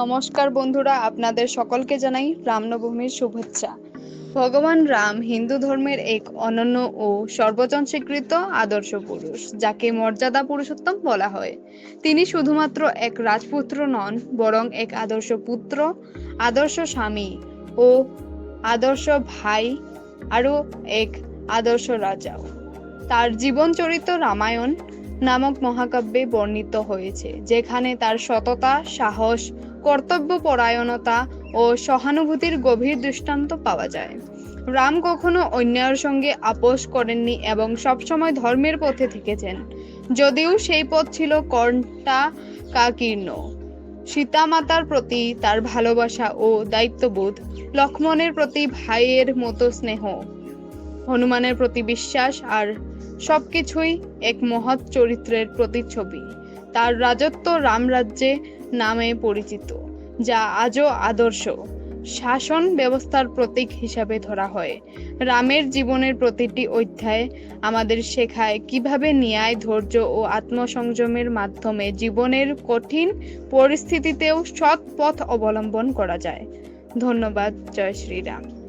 নমস্কার বন্ধুরা, আপনাদের সকলকে জানাই রামনবমীর শুভেচ্ছা। ভগবান রাম হিন্দু ধর্মের এক অনন্য ও সর্বজন স্বীকৃত আদর্শ পুরুষ, যাকে মর্যাদা পুরুষোত্তম বলা হয়। তিনি শুধুমাত্র এক রাজপুত্র নন, বরং এক আদর্শ পুত্র, আদর্শ স্বামী ও আদর্শ ভাই আরও এক আদর্শ রাজাও। তার জীবন চরিত্র রামায়ণ নামক মহাকাব্যে বর্ণিত হয়েছে, যেখানে তার সততা, সাহস কর্তব্যপরায়ণতা ও সহানুভূতির গভীর দৃষ্টান্ত পাওয়া যায়। রাম কখনো অন্যায়ের সঙ্গে আপোষ করেননি এবং সবসময় ধর্মের পথে থেকেছেন। যদিও সেই পথ ছিল কর্ণটা কাকীর্ণ। সীতামাতার প্রতি তার ভালোবাসা ও দায়িত্ববোধ, লক্ষ্মণের প্রতি ভাইয়ের মতো স্নেহ, হনুমানের প্রতি বিশ্বাস আর সবকিছুই এক মহৎ চরিত্রের প্রতিচ্ছবি। তার রাজত্ব রামরাজ্যে নামে পরিচিত, যা আজও আদর্শ। শাসন ব্যবস্থার প্রতীক হিসাবে ধরা হয়। রামের জীবনের প্রতিটি অধ্যায় আমাদের শেখায় কীভাবে ন্যায়, ধৈর্য ও আত্মসংযমের মাধ্যমে জীবনের কঠিন পরিস্থিতিতেও সৎ পথ অবলম্বন করা যায়। ধন্যবাদ, জয় শ্রীরাম।